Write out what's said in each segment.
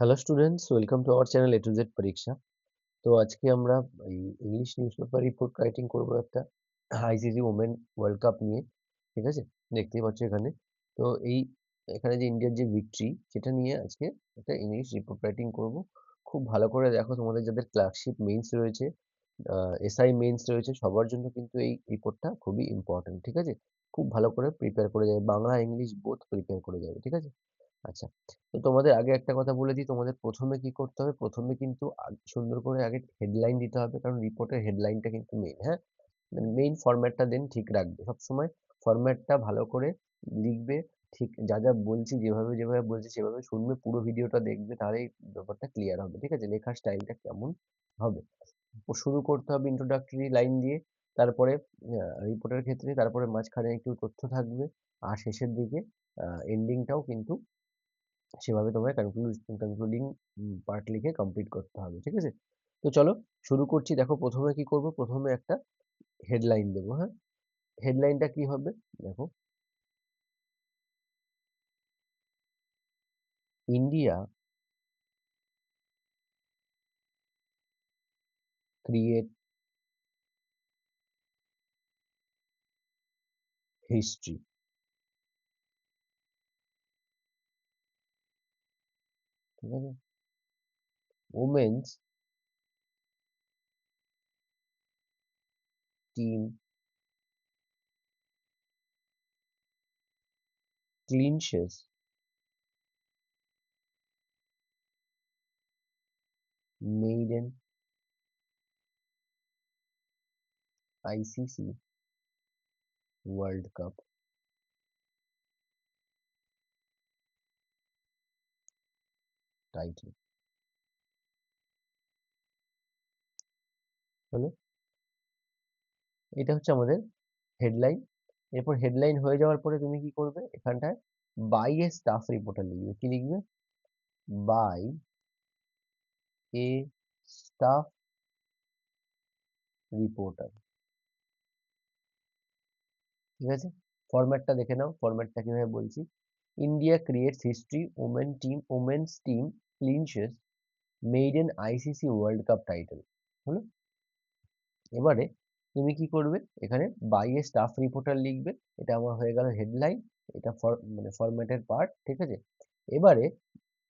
Hello students welcome to our channel A to Z পরীক্ষা তো আজকে আমরা এই English news paper report writing করব একটা আইসিসি ওমেন ওয়ার্ল্ড কাপ নিয়ে, ঠিক আছে? দেখতেই পাচ্ছ এখানে। তো এই এখানে যে ইন্ডিয়ার যে ভিক্টরি সেটা নিয়ে আজকে একটা ইংলিশ রিপোর্ট রাইটিং করব। খুব ভালো করে দেখো তোমাদের যাদের ক্লার্কশিপ মেইনস রয়েছে এসআই মেইনস রয়েছে, সবার জন্য কিন্তু এই রিপোর্টটা খুবই ইম্পর্টেন্ট ঠিক আছে? খুব ভালো করে প্রিপেয়ার করে যাবে বাংলা ইংলিশ বোথ প্রিপেয়ার করে যাবে ঠিক আছে? আচ্ছা। তো তোমাদের আগে একটা কথা বলে দিই, তোমাদের প্রথমে কি করতে হবে? প্রথমে কিন্তু সুন্দর করে আগে হেডলাইন দিতে হবে, কারণ রিপোর্টের হেডলাইনটা কিন্তু মেইন হ্যাঁ? মেইন ফরম্যাটটা দেন ঠিক রাখবে। সবসময় ফরম্যাটটা ভালো করে লিখবে, ঠিক যা যা বলছি, যেভাবে যেভাবে বলছি, সেভাবে শুনবে, পুরো ভিডিওটা দেখবে, তাহলেই ব্যাপারটা ক্লিয়ার হবে, ঠিক আছে? লেখার স্টাইলটা কেমন হবে? শুরু করতে হবে ইন্ট্রোডাক্টরি লাইন দিয়ে, তারপরে রিপোর্টের ক্ষেত্রে, তারপরে মাঝখানে একটু তথ্য থাকবে, আর শেষের দিকে এন্ডিংটাও কিন্তু সেভাবে তোমায় কনক্লুশন কনক্লুডিং পার্ট লিখে কমপ্লিট করতে হবে, ঠিক আছে? তো চলো শুরু করছি। দেখো প্রথমে কি করব? প্রথমে একটা হেডলাইন দেবো হ্যাঁ? হেডলাইনটা কি হবে? দেখো। ইন্ডিয়া ক্রিয়েট হিস্ট্রি ঠিক আছে women's team clinches maiden ICC World Cup title হলো? এটা হচ্ছে আমাদের হেডলাইন এরপর হেডলাইন হয়ে যাওয়ার পরে তুমি কি করবে? এখানটায় বাই এ স্টাফ রিপোর্টার লিখবে। কি লিখবে? বাই এ স্টাফ রিপোর্টার ঠিক আছে? ফরম্যাটটা দেখে নাও। ফরম্যাটটা কীভাবে বলছি? India creates history women team women's team clinches maiden ICC world cup title হলো? এবারে তুমি কি করবে? এখানে বাই এ স্টাফ রিপোর্টার লিখবে, এটা আমার হয়ে গেল হেডলাইন এটা ফর মানে ফরম্যাটের পার্ট ঠিক আছে? এবারে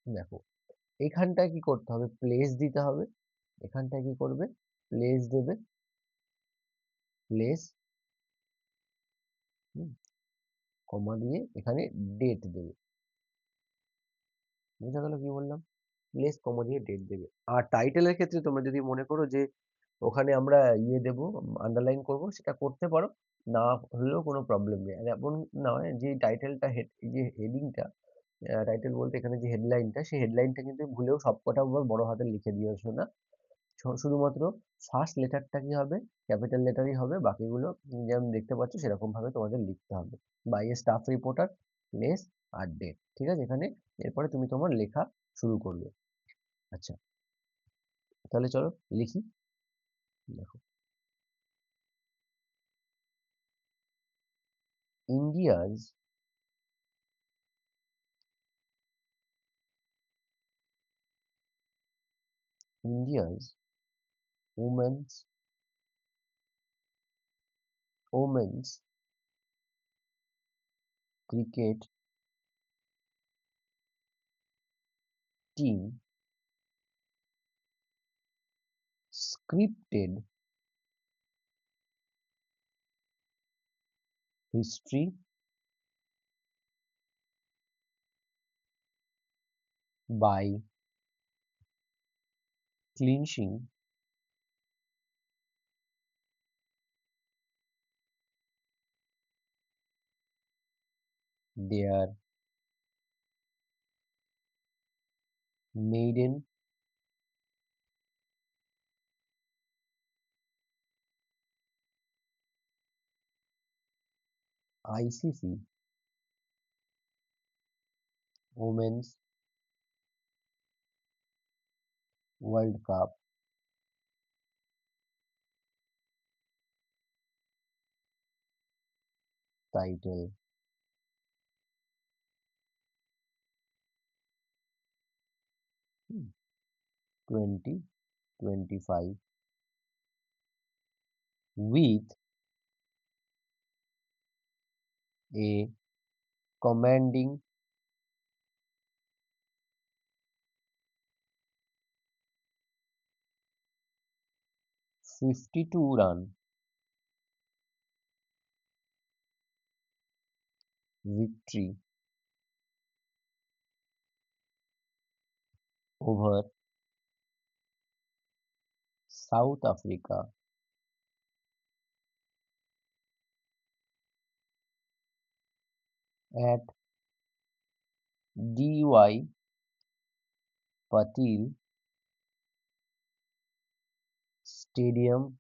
দেখো এখানটায় কি করতে হবে? প্লেস দিতে হবে। এখানটায় কি করবে? প্লেস দেবে। প্লেস কমা দিয়ে এখানে ডেট দেবে। বুঝা গেল কি বললাম? প্লেস কমা দিয়ে ডেট দেবে। আর টাইটেলের ক্ষেত্রে তোমরা যদি মনে করো যে, ওখানে আমরা ইয়ে দেব আন্ডারলাইন করব, সেটা করতে পারো। না হলেও কোনো প্রবলেম নেই। আর এমন নয় যে টাইটেলটা হেড যে হেডিংটা টাইটেল বলতে এখানে যে হেডলাইনটা সেই হেডলাইনটা কিন্তু ভুলেও সবকটা বড় হাতে লিখে দিয়েছ না শুধুমাত্র ফার্স্ট লেটারটা কি হবে? ক্যাপিটাল লেটারই হবে। বাকিগুলো যেমন দেখতে পাচ্ছ সেরকম ভাবে তোমাদের লিখতে হবে। By a staff reporter place R date ঠিক আছে? এখানে এরপরে তুমি তোমার লেখা শুরু করবে আচ্ছা তাহলে চলো লিখি দেখো India's India's women's women's cricket team scripted history by clinching their maiden. ICC Women's. World Cup. Title 20 25 with a commanding fifty two run victory over South Africa. At DY Patil Stadium.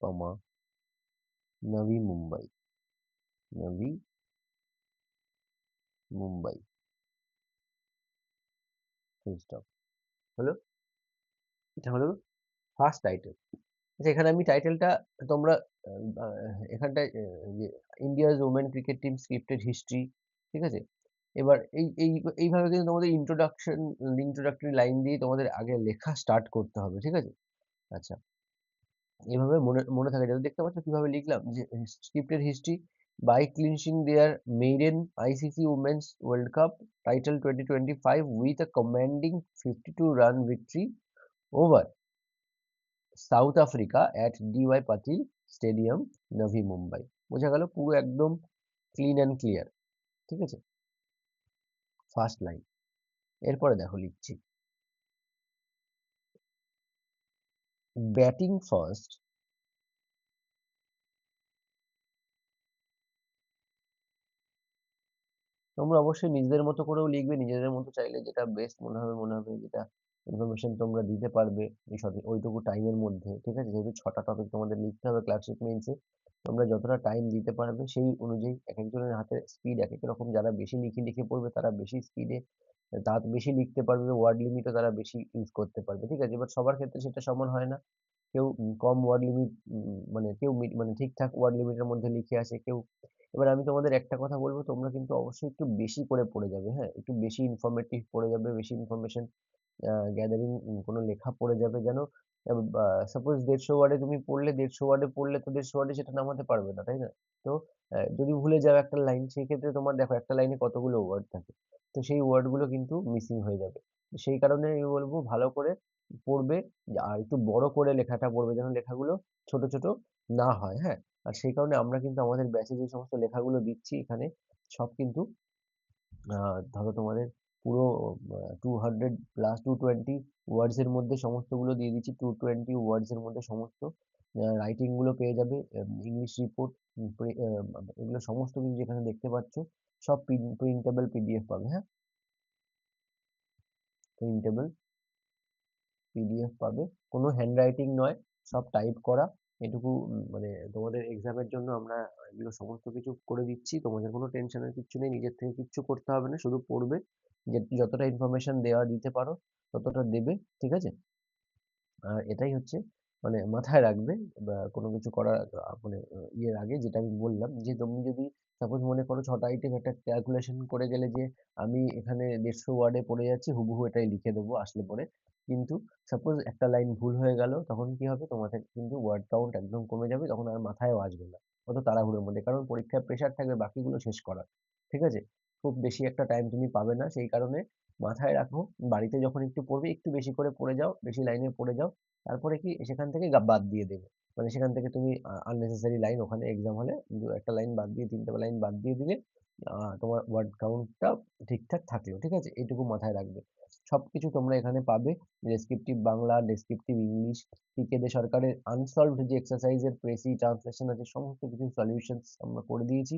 Comma Navi Mumbai. Navi Mumbai full stop. হলো? এটা হলো first title আচ্ছা এখানে আমি টাইটেলটা তোমরা এখানটায় India's women cricket team scripted history ঠিক আছে? এবার এই এই, এইভাবে কিন্তু তোমাদের ইন্ট্রোডাকশন ইন্ট্রোডাক্টরি লাইন দিয়ে তোমাদের আগে লেখা স্টার্ট করতে হবে, ঠিক আছে? আচ্ছা এভাবে মনে মনে থাকে যাতে দেখতে পাচ্ছ কীভাবে লিখলাম যে scripted history ICC women's world cup title twenty twenty five with a commanding fifty two run victory over South Africa at DY Patil stadium Navi Mumbai বোঝা গেল পুরো একদম ক্লিন অ্যান্ড ক্লিয়ার ঠিক আছে? ফার্স্ট লাইন এরপরে দেখো লিখছি। Batting first তোমরা অবশ্যই নিজেদের মতো করেও লিখবে, নিজেদের মতো চাইলে যেটা বেস্ট মনে হবে মনে হবে যেটা ইনফরমেশন তোমরা দিতে পারবে এই সঠিক ওইটুকু টাইমের মধ্যে, ঠিক আছে? যেহেতু ছটা টপিক তোমাদের লিখতে হবে ক্লাসিক মেন্সে তোমরা যতটা টাইম দিতে পারবে সেই অনুযায়ী এক একজনের হাতে স্পিড এক এক রকম যারা বেশি লিখে লিখে পড়বে তারা বেশি স্পিডে তার বেশি লিখতে পারবে ওয়ার্ড লিমিটও তারা বেশি ইউজ করতে পারবে, ঠিক আছে? এবার সবার ক্ষেত্রে সেটা সমান হয় না। কেউ কম ওয়ার্ড লিমিট মানে কেউ মানে ঠিকঠাক ওয়ার্ড লিমিটের মধ্যে লিখে আসে, কেউ এবার আমি তোমাদের একটা কথা বলব, তোমরা কিন্তু অবশ্যই একটু বেশি করে পড়ে যাবে হ্যাঁ? একটু বেশি ইনফরমেটিভ পড়ে যাবে, বেশি ইনফরমেশন গ্যাদারিং কোনো লেখা পড়ে যাবে যেন সাপোজ দেড়শো ওয়ার্ডে তুমি পড়লে, দেড়শো ওয়ার্ডে পড়লে তো দেড়শো ওয়ার্ডে সেটা নামাতে পারবে না, তাই না? তো যদি ভুলে যাও একটা লাইন সেই ক্ষেত্রে তোমার দেখো একটা লাইনে কতগুলো ওয়ার্ড থাকে, তো সেই ওয়ার্ডগুলো কিন্তু মিসিং হয়ে যাবে। সেই কারণে আমি বলব ভালো করে পড়বে, আর একটু বড় করে লেখাটা পড়বে যেন লেখাগুলো ছোট ছোট না হয় হ্যাঁ? আর সেই কারণে আমরা কিন্তু আমাদের ব্যাচে যে সমস্ত লেখাগুলো দিচ্ছি এখানে, সব কিন্তু ধরো তোমাদের পুরো two hundred plus two twenty ওয়ার্ডসের মধ্যে সমস্তগুলো দিয়ে দিচ্ছি। টু টোয়েন্টি ওয়ার্ডসের মধ্যে সমস্ত রাইটিংগুলো পেয়ে যাবে ইংলিশ রিপোর্ট এগুলো সমস্ত কিছু যেখানে দেখতে পাচ্ছ, সব প্রিন্টেবল পিডিএফ পাবে হ্যাঁ? প্রিন্টেবল পিডিএফ পাবে। কোনো হ্যান্ডরাইটিং নয়, সব টাইপ করা। এটুকু মানে তোমাদের এক্সামের জন্য আমরা এগুলো সমস্ত কিছু করে দিচ্ছি। তোমাদের কোনো টেনশনের কিচ্ছু নেই। নিজের থেকে কিচ্ছু করতে হবে না। শুধু পড়বে। যতটা ইনফরমেশন দেওয়া দিতে পারো, ততটা দেবে। ঠিক আছে? আর এটাই হচ্ছে মানে মাথায় রাখবে বা কোনো কিছু করার মানে ইয়ের আগে যেটা আমি বললাম যে, তুমি যদি সাপোজ মনে করো ছটা আইটেম একটা ক্যালকুলেশন করে গেলে যে, আমি এখানে দেড়শো ওয়ার্ডে পড়ে যাচ্ছি, হুবহু এটাই লিখে দেবো, আসলে পরে। কিন্তু সাপোজ একটা লাইন ভুল হয়ে গেল, তখন কি হবে? তোমাদের কিন্তু ওয়ার্ড কাউন্ট একদম কমে যাবে, তখন আর মাথায়ও আসবে না। অত তাড়াহুড়োর মধ্যে, কারণ পরীক্ষায় প্রেশার থাকবে বাকিগুলো শেষ করার, ঠিক আছে? খুব বেশি একটা টাইম তুমি পাবে না, সেই কারণে মাথায় রাখো, বাড়িতে যখন একটু পড়বে, একটু বেশি করে পড়ে যাও, বেশি লাইনে পড়ে যাও, তারপরে কি সেখান থেকে বাদ দিয়ে দেবে। মানে সেখান থেকে তুমি আননেসেসারি লাইন ওখানে এক্সাম হলে একটা লাইন বাদ দিয়ে, তিনটে লাইন বাদ দিয়ে দিলে তোমার ওয়ার্ড কাউন্টটা ঠিকঠাক থাকল, ঠিক আছে? এইটুকু মাথায় রাখবে। সবকিছু তোমরা এখানে পাবে। Descriptive Bangla descriptive English PK De সরকারের আনসলভড যে এক্সারসাইজের প্রেসি ট্রান্সলেশন আছে, সমস্ত কিছু সলিউশনস আমরা করে দিয়েছি।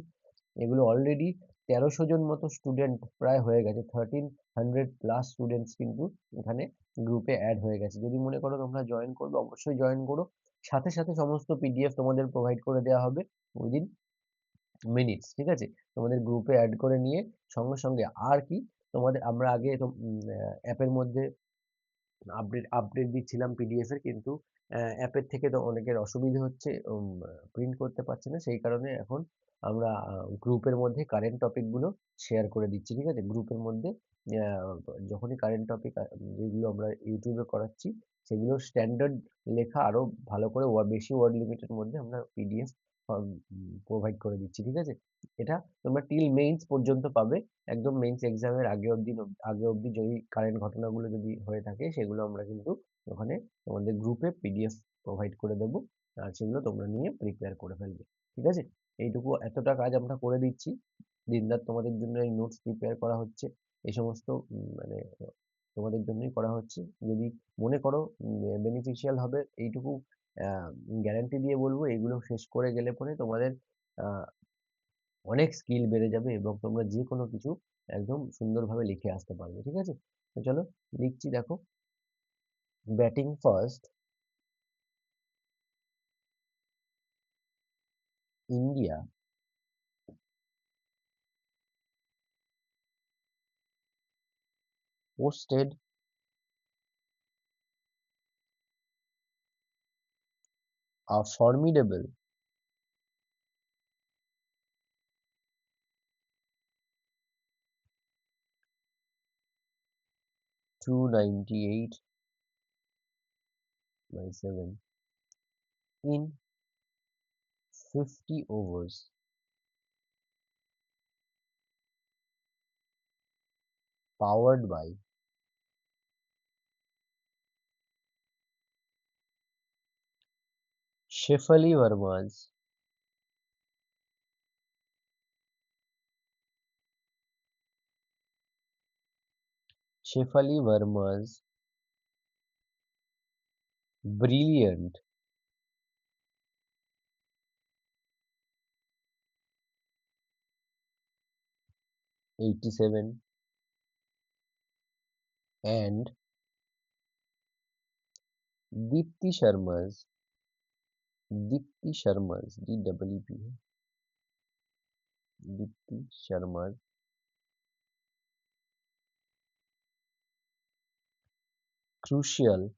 এগুলো অলরেডি তেরোশো জন মতো স্টুডেন্ট প্রায় হয়ে গেছে। থার্টিন হান্ড্রেড প্লাস স্টুডেন্টস কিন্তু এখানে গ্রুপে অ্যাড হয়ে গেছে। যদি মনে করো তোমরা জয়েন করবে, অবশ্যই জয়েন করো। সাথে সাথে সমস্ত পিডিএফ তোমাদের প্রোভাইড করে দেওয়া হবে উইদিন মিনিটস ঠিক আছে? তোমাদের গ্রুপে অ্যাড করে নিয়ে সঙ্গে সঙ্গে আর কি তোমাদের আমরা আগে অ্যাপের মধ্যে আপডেট আপডেট দিচ্ছিলাম পিডিএফ এর কিন্তু অ্যাপের থেকে তো অনেকের অসুবিধা হচ্ছে প্রিন্ট করতে পারছে না। সেই কারণে এখন আমরা গ্রুপের মধ্যে কারেন্ট টপিকগুলো শেয়ার করে দিচ্ছি, ঠিক আছে? গ্রুপের মধ্যে যখনই কারেন্ট টপিক যেগুলো আমরা ইউটিউবে করাচ্ছি, সেগুলো স্ট্যান্ডার্ড লেখা আরও ভালো করে বেশি ওয়ার্ড লিমিটের মধ্যে আমরা পিডিএফ প্রোভাইড করে দিচ্ছি, ঠিক আছে? এটা তোমরা টিল মেইনস পর্যন্ত পাবে। একদম মেইনস এক্সামের আগে অবধি আগে অবধি যদি কারেন্ট ঘটনাগুলো যদি হয়ে থাকে, সেগুলো আমরা কিন্তু ওখানে তোমাদের গ্রুপে পিডিএফ প্রোভাইড করে দেবো। আর সেগুলো তোমরা নিয়ে প্রিপেয়ার করে ফেলবে। ঠিক আছে? এইটুকু এতটা কাজ আমরা করে দিচ্ছি। দিনরাত তোমাদের জন্য এই নোটস প্রিপেয়ার করা হচ্ছে। এই সমস্ত মানে তোমাদের জন্যই করা হচ্ছে। যদি মনে করো বেনিফিশিয়াল হবে, এইটুকু গ্যারান্টি দিয়ে বলব এগুলো শেষ করে গেলে পরে তোমাদের অনেক স্কিল বেড়ে যাবে এবং তোমরা যে কোনো কিছু একদম সুন্দরভাবে লিখে আসতে পারবে, ঠিক আছে? তো চলো লিখছি, দেখো। Batting first India posted a formidable 298 by 7 in 50 overs. Powered by Shefali Verma's Shefali Verma's brilliant eighty-seven and Deepti Sharma's Deepti Sharma's D W P Deepti Sharma's crucial.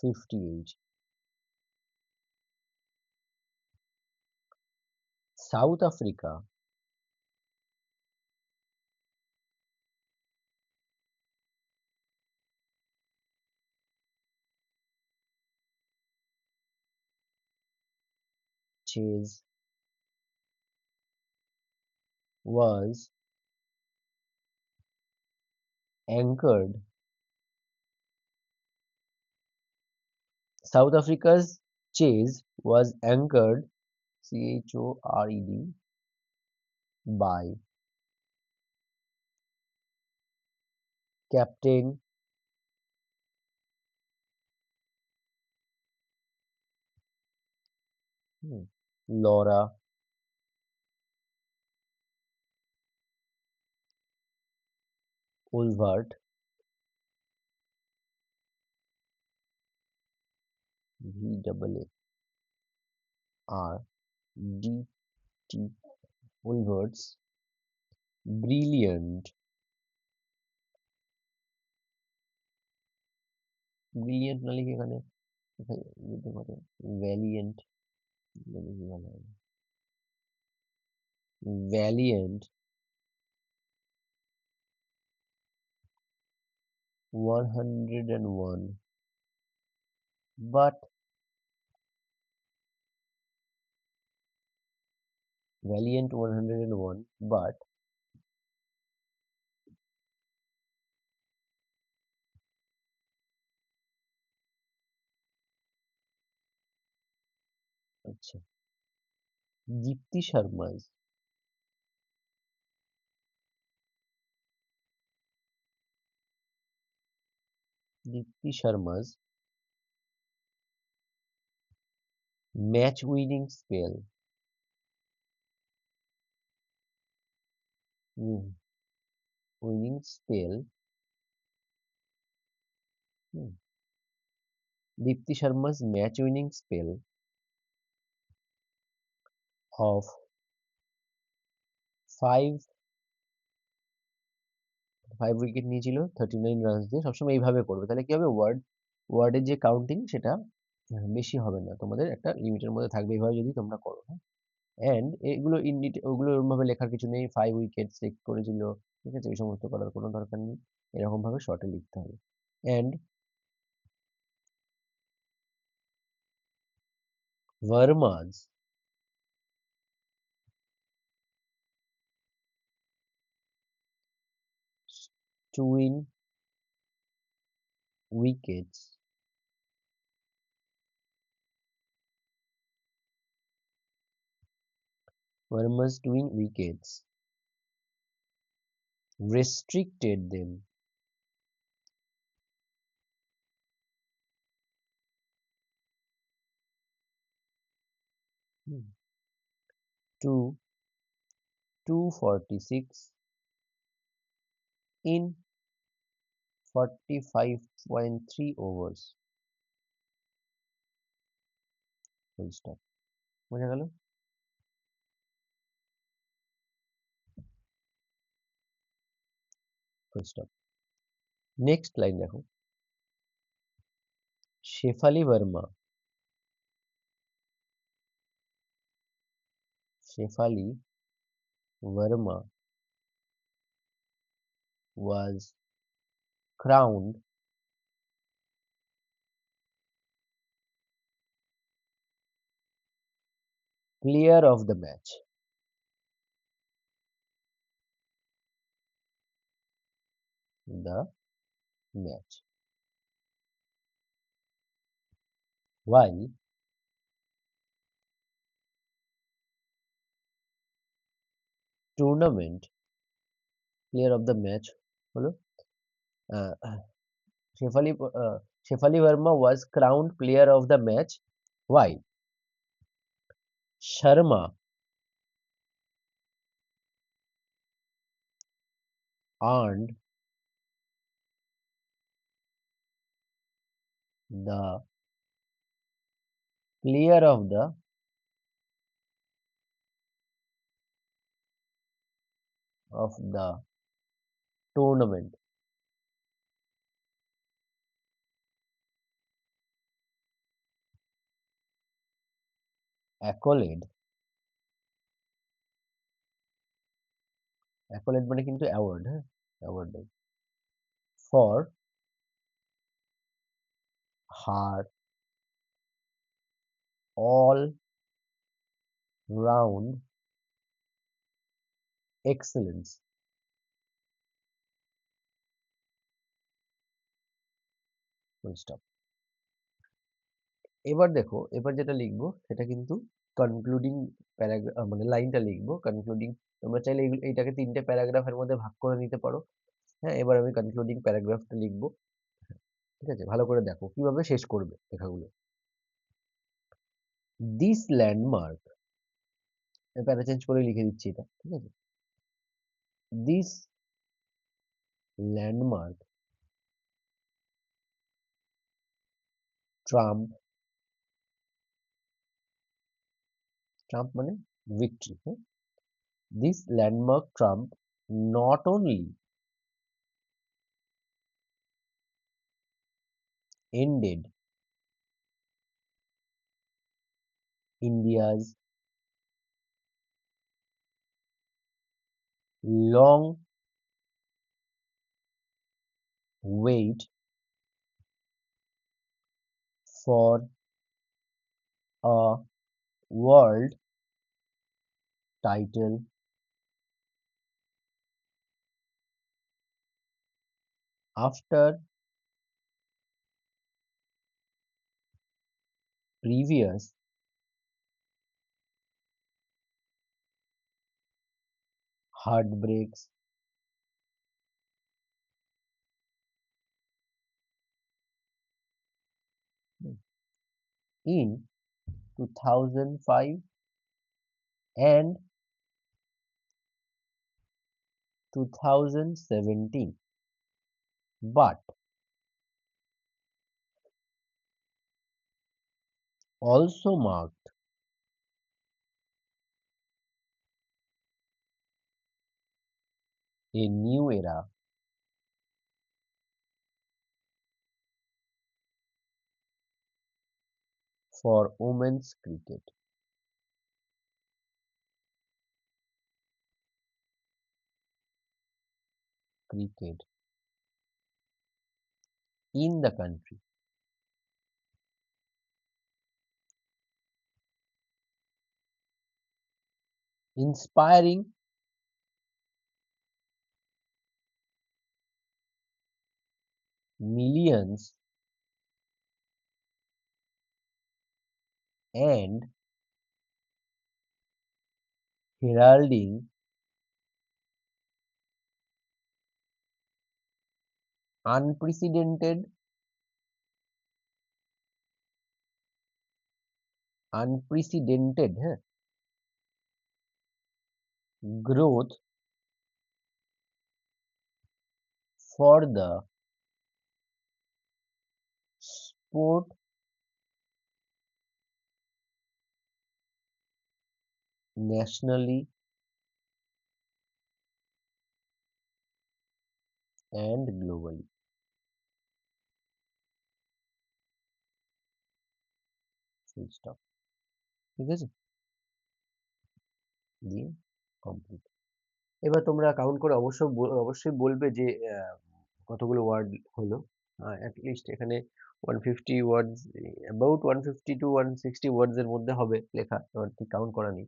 Fifty-eight South Africa. Chase was anchored. South Africa's chase was anchored C H O R E D by Captain hmm, Laura Ulvert V double A R D T Ulvert's brilliant brilliant না লিখে এখানে দিতে পারে valiant valiant 101 but valiant 101 but আচ্ছা দীপ্তি Sharma's Dipti Sharma's match winning spell. Win. Winning spell. Hmm. Dipti Sharma's match winning spell of 5 five wicket নিয়েছিল thirty nine runs দিয়ে। সবসময় এইভাবে করবে। তাহলে কি হবে? ওয়ার্ড ওয়ার্ডের যে কাউন্টিং সেটা হ্যাঁ, বেশি হবে না। তোমাদের একটা লিমিটের মধ্যে থাকবে এইভাবে যদি তোমরা করো হ্যাঁ? অ্যান্ড এগুলো ইন ওগুলো এরকমভাবে লেখার কিছু নেই। ফাইভ উইকেট সিক্স করেছিল ঠিক আছে? এই সমস্ত করার কোনো দরকার নেই। এরকমভাবে শর্টে লিখতে হবে। And Verma's twin wickets Verma's twin wickets restricted them. Hmm. To 246 in 45.3 overs. Full stop. বোঝা গেল ফুল স্টপ নেক্সট লাইন দেখো Shefali Varma Shefali Verma was crowned player of the match. The match. While tournament player of the match হলো uh, Shefali uh, Shefali Verma was crowned player of the match. While Sharma. Earned the player of the of the tournament accolade. Accolade মানে কিন্তু award হ্যাঁ? Award for her excellence. Full stop. এবার দেখো, এবার যেটা লিখব, সেটা কিন্তু কনক্লুডিং প্যারাগ্রাফ মানে লাইনটা লিখব। কনক্লুডিং তোমরা চাইলে এইটাকে তিনটে প্যারাগ্রাফের মধ্যে ভাগ করে নিতে পারো। হ্যাঁ এবার আমি কনক্লুডিং প্যারাগ্রাফটা লিখব। ঠিক আছে? ভালো করে দেখো কীভাবে শেষ করবে লেখাগুলো। দিস ল্যান্ডমার্ক প্যারা চেঞ্জ করে লিখে দিচ্ছি এটা, ঠিক আছে? This landmark triumph ট্রাম্প মানে ভিক্টরি হ্যাঁ this landmark Trump not only ended India's long wait for a world title. After previous heartbreaks. In 2005 and 2017 but also marked a new era for women's cricket. Cricket. In the country. Inspiring. Millions and heralding unprecedented unprecedented হ্যাঁ growth for the sport nationally and globally. Full stop. ঠিক আছে? দিয়ে complete এবার তোমরা count করে অবশ্য অবশ্যই বলবে যে কতগুলো ওয়ার্ড হলো। অ্যাট লিস্ট এখানে one fifty words about one fifty two one sixty words এর মধ্যে হবে লেখা। এবার ঠিক কাউন্ট করা নেই।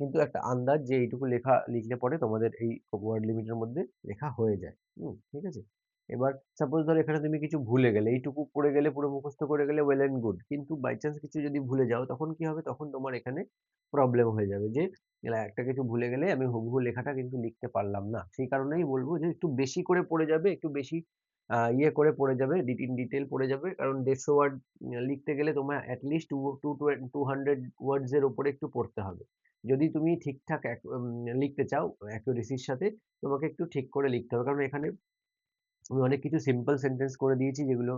কিন্তু একটা আন্দাজ যে এইটুকু লেখা, লিখলে পরে তোমাদের এই ওয়ার্ড লিমিটের মধ্যে লেখা হয়ে যায়। হুম, ঠিক আছে? এবার সাপোজ ধরো এখানে তুমি কিছু ভুলে গেলে, এইটুকু পড়ে গেলে, পুরো মুখস্থ করে গেলে ওয়েল অ্যান্ড গুড কিন্তু বাই চান্স কিছু যদি ভুলে যাও, তখন কি হবে? তখন তোমার এখানে প্রবলেম হয়ে যাবে যে একটা কিছু ভুলে গেলে আমি হুবহু লেখাটা কিন্তু লিখতে পারলাম না। সেই কারণেই বলব যে একটু বেশি করে পড়ে যাবে, একটু বেশি ইয়ে করে পড়ে যাবে ইন ডিটেল পড়ে যাবে, কারণ দেড়শো ওয়ার্ড লিখতে গেলে তোমার at least two two two hundred words এর উপরে একটু পড়তে হবে। যদি তুমি ঠিকঠাক লিখতে চাও অ্যাকুরেসির সাথে, তোমাকে একটু ঠিক করে লিখতে হবে। কারণ এখানে আমি অনেক কিছু সিম্পল সেন্টেন্স করে দিয়েছি যেগুলো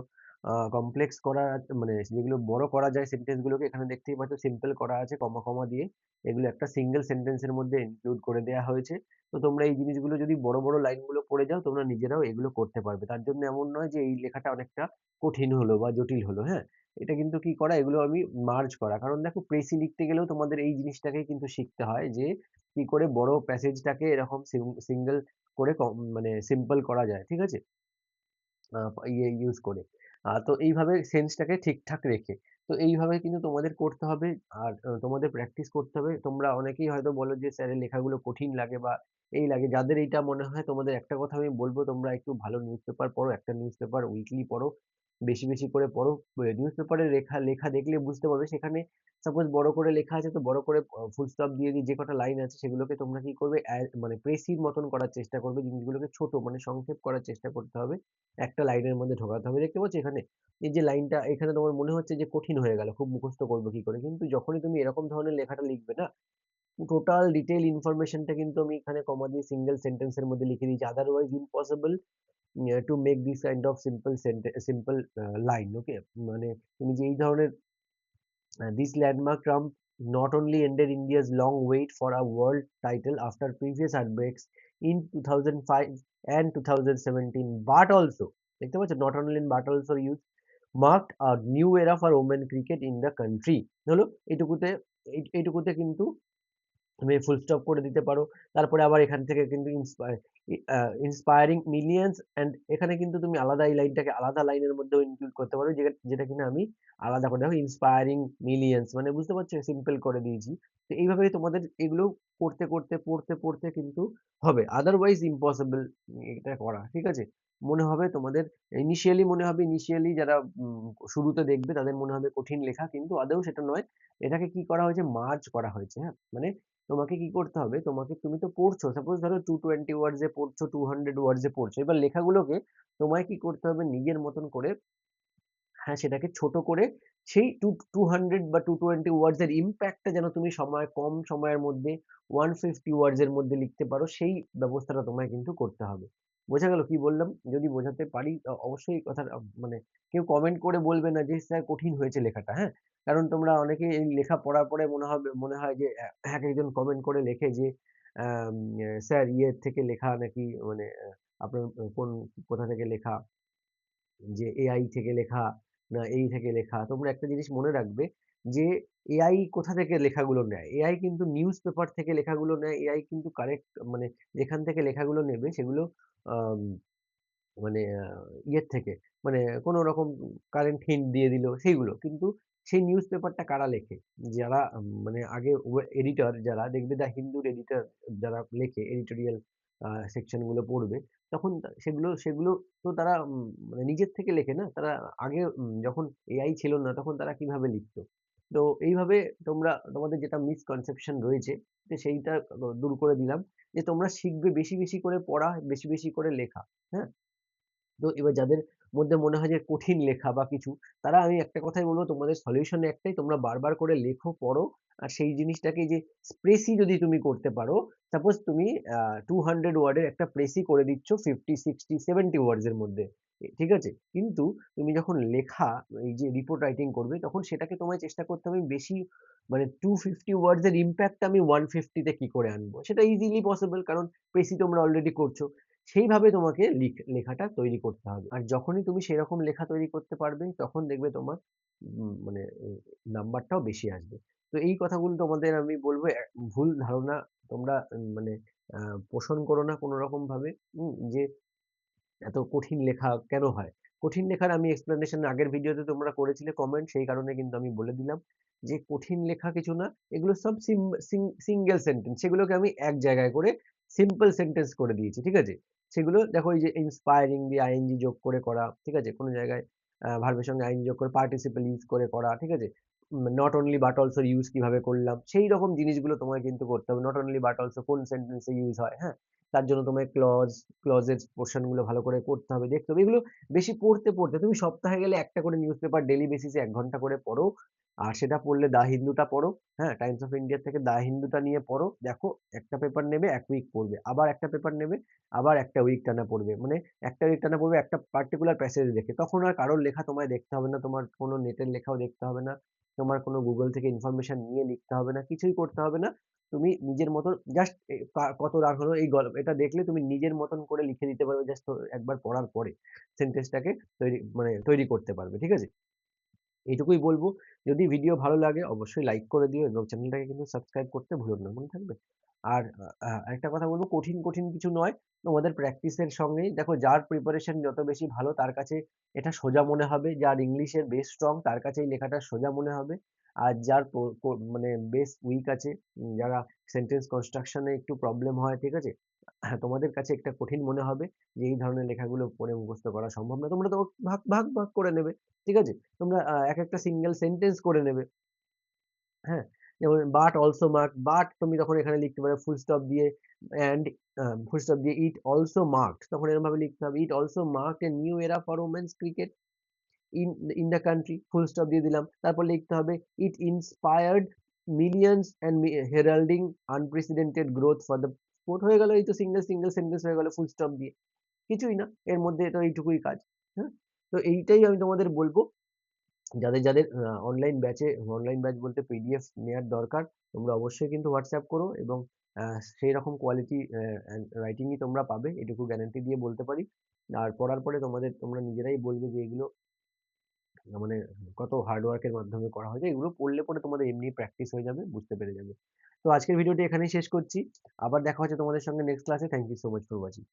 কমপ্লেক্স করা মানে যেগুলো বড় করা যায় সেন্টেন্স গুলোকে, এখানে দেখতেই পাচ্ছ সিম্পল করা আছে কমা কমা দিয়ে। এগুলো একটা সিঙ্গেল সেন্টেন্সের মধ্যে ইনক্লুড করে দেওয়া হয়েছে। তো তোমরা এই জিনিসগুলো যদি বড় বড় লাইনগুলো পড়ে যাও, তোমরা নিজেরাও এগুলো করতে পারবে। তার জন্য এমন নয় যে এই লেখাটা অনেকটা কঠিন হলো বা জটিল হলো হ্যাঁ? এটা কিন্তু কি করা, এগুলো আমি মার্জ করা। কারণ দেখো প্রেসি লিখতে গেলেও তোমাদের এই জিনিসটাকেই কিন্তু শিখতে হয় যে কি করে বড় প্যাসেজটাকে এরকম সিঙ্গেল করে মানে সিম্পল করা যায়, ঠিক আছে? ইয়ে ইউজ করে। তো এইভাবে সেন্সটাকে ঠিকঠাক রেখে। তো এইভাবে কিন্তু তোমাদের করতে হবে। আর তোমাদের প্র্যাকটিস করতে হবে। তোমরা অনেকেই হয়তো বলো যে স্যারের লেখাগুলো কঠিন লাগে বা এই লাগে। যাদের এইটা মনে হয়, তোমাদের একটা কথা আমি বলব, তোমরা একটু ভালো নিউজ পেপার পড়ো, একটা নিউজ পেপার উইকলি পড়ো। বেশি বেশি করে পড়ো। নিউজ পেপারে লেখা লেখা দেখলে বুঝতে পারবে। সেখানে সাপোজ বড় করে লেখা আছে তো বড় করে ফুল স্টপ দিয়ে দিয়ে যে কটা লাইন আছে সেগুলোকে তোমরা কি করবে? মানে প্রেসির মতন করার চেষ্টা করবে। জিনিসগুলোকে ছোট মানে সংক্ষেপ করার চেষ্টা করতে হবে। একটা লাইনের মধ্যে ঢোকাতে হবে। দেখতে পাচ্ছ এখানে এই যে লাইনটা এখানে তোমার মনে হচ্ছে যে কঠিন হয়ে গেল, খুব মুখস্থ করব কি করে? কিন্তু যখনই তুমি এরকম ধরনের লেখাটা লিখবে না টোটাল ডিটেল ইনফরমেশনটা কিন্তু আমি এখানে কমা দিয়ে সিঙ্গেল সেন্টেন্সের মধ্যে লিখে দিয়েছি। Otherwise impossible to make this kind of simple simple line okay মানে তুমি যে এই ধরনের this landmark Trump not only ended India's long wait for a world title after previous heartbreaks in 2005 and 2017 but also দেখতে পাচ্ছ not only in but also use marked a new era for women cricket in the country হলো এইটুকুতে এইটুকুতে কিন্তু তুমি full stop করে দিতে পারো। তারপরে আবার এখান থেকে কিন্তু ইন্সপায়ারিং মিলিয়ন্স অ্যান্ড এখানে কিন্তু তুমি আলাদা এই লাইনটাকে আলাদা লাইনের মধ্যেও ইনক্লুড করতে পারো, যেটা কিনা আমি আলাদা করে, দেখো ইন্সপায়ারিং মিলিয়ন্স মানে বুঝতে পারছ? সিম্পল করে দিয়েছি। তো এইভাবেই তোমাদের এগুলো করতে করতে, পড়তে পড়তে কিন্তু হবে। আদারওয়াইজ ইম্পসিবল এটা করা, ঠিক আছে? মনে হবে তোমাদের ইনিশিয়ালি মনে হবে ইনিশিয়ালি যারা শুরুতে দেখবে তাদের মনে হবে কঠিন লেখা, কিন্তু আদৌ সেটা নয়। এটাকে কি করা হয়েছে? মার্জ করা হয়েছে হ্যাঁ? মানে তোমাকে কি করতে হবে? তোমাকে তুমি তো পড়ছো। সাপোজ ধরো টু টোয়েন্টি ওয়ার্ডস পড়ছো টু হান্ড্রেড ওয়ার্ডস পড়ছো। এবার লেখাগুলোকে তোমায় কি করতে হবে? নিজের মতন করে হ্যাঁ সেটাকে ছোট করে সেই টু টু হান্ড্রেড বা টু টোয়েন্টি ওয়ার্ডস এর ইম্প্যাক্টটা যেন তুমি সময়, কম সময়ের মধ্যে ওয়ান ফিফটি ওয়ার্ডস এর মধ্যে লিখতে পারো, সেই ব্যবস্থাটা তোমায় কিন্তু করতে হবে। বোঝা গেল কি বললাম? যদি বোঝাতে পারি অবশ্যই কথা মানে কেউ কমেন্ট করে বলবে না যে, স্যার, কঠিন হয়েছে লেখাটা। হ্যাঁ? কারণ তোমরা অনেকে এই লেখা পড়ার পরে মনে হবে, মনে হয় যে এক একজন কমেন্ট করে লেখে যে স্যার ইয়ের থেকে লেখা নাকি মানে আপনার কোন, কোথা থেকে লেখা যে এআই থেকে লেখা না এই থেকে লেখা তোমরা একটা জিনিস মনে রাখবে যে এআই কোথা থেকে লেখাগুলো নেয়। এআই কিন্তু নিউজ পেপার থেকে লেখাগুলো নেয়। এআই কিন্তু কারেক্ট মানে যেখান থেকে লেখাগুলো নেবে সেগুলো মানে ইয়ের থেকে মানে কোনো রকম কারেন্ট হিন্ট দিয়ে দিল, সেইগুলো। কিন্তু সেই নিউজ পেপারটা কারা লেখে? যারা মানে আগে এডিটর যারা দেখবে দ্যা হিন্দুর এডিটর যারা লেখে এডিটোরিয়াল আ সেকশনগুলো পড়বে তখন সেগুলো সেগুলো তো তারা মানে নিজের থেকে লেখে না। তারা আগে যখন এআই ছিল না তখন তারা কীভাবে লিখতো তো এইভাবে তোমরা তোমাদের যেটা মিসকনসেপশন রয়েছে সেইটা দূর করে দিলাম। যে তোমরা শিখবে বেশি, বেশি করে পড়া, বেশি, বেশি করে লেখা। হ্যাঁ? তো এবার যাদের মধ্যে মনে হয় যে কঠিন লেখা বা কিছু, তারা আমি একটা কথাই বলব তোমাদের সলিউশন একটাই তোমরা বারবার করে লেখো, পড়ো। আর সেই জিনিসটাকে যে স্প্রেসি যদি তুমি করতে পারো, সাপোজ তুমি আ 200 ওয়ার্ডের একটা প্রেসি করে দিচ্ছ 50, 60, 70 ওয়ার্ডস এর মধ্যে। ঠিক আছে? কিন্তু তুমি যখন লেখা এই যে রিপোর্ট রাইটিং করবে তখন সেটাকে তোমায় চেষ্টা করতে হবে বেশি মানে 250 ওয়ার্ডস এর ইম্প্যাক্ট আমি 150 তে কি করে আনব? সেটা ইজিলি পসিবল কারণ প্রেসি তোমরা অলরেডি করছ। সেইভাবে তোমাকে লিখ, লেখাটা তৈরি করতে হবে। আর যখনই তুমি সেরকম লেখা তৈরি করতে পারবে, তখন দেখবে তোমার মানে নাম্বারটাও বেশি আসবে। তো এই কথাগুলো তোমাদের আমি বলব ভুল ধারণা তোমরা মানে পোষণ করো না কোনরকম ভাবে। যে এত কঠিন লেখা কেন হয়? কঠিন লেখার আমি এক্সপ্লেনেশন আগের ভিডিওতে তোমরা করেছিলে কমেন্ট সেই কারণে কিন্তু আমি বলে দিলাম যে কঠিন লেখা কিছু না। এগুলো সব সিঙ্গেল সেন্টেন্স সেগুলোকে আমি এক জায়গায় করে সিম্পল সেন্টেন্স করে দিয়েছি। ঠিক আছে? সেগুলো দেখো এই যে ইন্সপায়ারিং দিয়ে আইএনজি যোগ করে করা, ঠিক আছে? কোন জায়গায় ভার্বের সঙ্গে আইএনজি যোগ করে পার্টিসিপল ইউস করে করা, ঠিক আছে? Not only but also use কীভাবে করলাম, সেইরকম জিনিসগুলো তোমায় কিন্তু করতে হবে। নট অনলি বাট অলসো কোন সেন্টেন্স ইউজ হয়, হ্যাঁ? তার জন্য তোমায় ক্লজ, ক্লজ এর পোরশনগুলো ভালো করে করতে হবে, দেখতে হবে। এগুলো বেশি পড়তে, পড়তে তুমি সপ্তাহে গেলে একটা করে নিউজ পেপার ডেইলি বেসিস এ ১ ঘণ্টা করে পড়ো। আর সেটা পড়লে দা হিন্দুটা পড়ো, হ্যাঁ? টাইমস অফ ইন্ডিয়া থেকে দা হিন্দুটা নিয়ে পড়ো। দেখো একটা পেপার নেবে এক উইক পড়বে। আবার একটা পেপার নেবে, আবার একটা উইক টানা পড়বে। মানে একটা উইক টানা পড়বে একটা পার্টিকুলার প্যাসেজ দেখে। তখন আর কারোর লেখা তোমায় দেখতে হবে না। তোমার কোনো নেটের লেখাও দেখতে হবে না। তোমার কোনো গুগল থেকে ইনফরমেশন নিয়ে লিখতে হবে না। কিছুই করতে হবে না। তুমি নিজের মতন জাস্ট কত রাগ হলো এই গল্প এটা দেখলে তুমি নিজের মতন করে লিখে দিতে পারবে জাস্ট একবার পড়ার পরে সেন্টেন্সটাকে তৈরি মানে তৈরি করতে পারবে। ঠিক আছে? এইটুকুই বলব যদি ভিডিও ভালো লাগে অবশ্যই লাইক করে দিও এবং চ্যানেলটাকে কিন্তু সাবস্ক্রাইব করতে ভুলো না। মনে থাকবে? আর আরেকটা কথা বলব কঠিন, কঠিন কিছু নয়। তোমাদের প্র্যাকটিসের সঙ্গেই দেখো যার প্রিপারেশন যত বেশি ভালো তার কাছে এটা সোজা মনে হবে। যার ইংলিশের বেস স্ট্রং তার কাছে এই লেখাটা সোজা মনে হবে। আর যার মানে বেস উইক আছে, যারা সেন্টেন্স কনস্ট্রাকশনে একটু প্রবলেম হয়, ঠিক আছে? হ্যাঁ, তোমাদের কাছে একটা কঠিন মনে হবে যে এই ধরনের লেখাগুলো পড়ে মুখস্থ করা সম্ভব না। তোমরা তো ভাগ, ভাগ, ভাগ করে নেবে। ঠিক আছে? তোমরা আ একেকটা সিঙ্গেল সেন্টেন্স করে নেবে। হ্যাঁ? যেমন বাট অলসো মার্ক বাট তুমি তখন এখানে লিখতে পারো ফুল স্টপ দিয়ে অ্যান্ড ফুল স্টপ দিয়ে ইট অলসো মার্কড তখন এরমভাবে লিখতে হবে। It also marked a new era for women's cricket in in the country full stop দিয়ে দিলাম। তারপর লিখতে হবে it inspired millions and heralding unprecedented growth for the sport হয়ে গেল এই তো সিঙ্গেল, সিঙ্গেল সেন্টেন্স হয়ে গেল ফুল স্টপ দিয়ে। কিছুই না। এর মধ্যে তো এইটুকুই কাজ। হ্যাঁ? তো এইটাই আমি তোমাদের বলব। যাদের, যাদের অনলাইন ব্যাচে অনলাইন ব্যাচ বলতে পিডিএফ নেয়ার দরকার তোমরা অবশ্যই কিন্তু হোয়াটসঅ্যাপ করো এবং সেই রকম কোয়ালিটি রাইটিংই তোমরা পাবে। এটুকু গ্যারান্টি দিয়ে বলতে পারি। আর পড়ার পরে তোমাদের তোমরা নিজেরাই বলবে যে এগুলো মানে কত হার্ড ওয়ার্ক এর মাধ্যমে করা হয়েছে। এগুলো পড়লে পরে তোমাদের এমনি প্র্যাকটিস হয়ে যাবে, বুঝতে পেরে যাবে। তো আজকের ভিডিওটি এখানেই শেষ করছি। আবার দেখা হচ্ছে তোমাদের সঙ্গে নেক্সট ক্লাসে। Thank you so much for watching.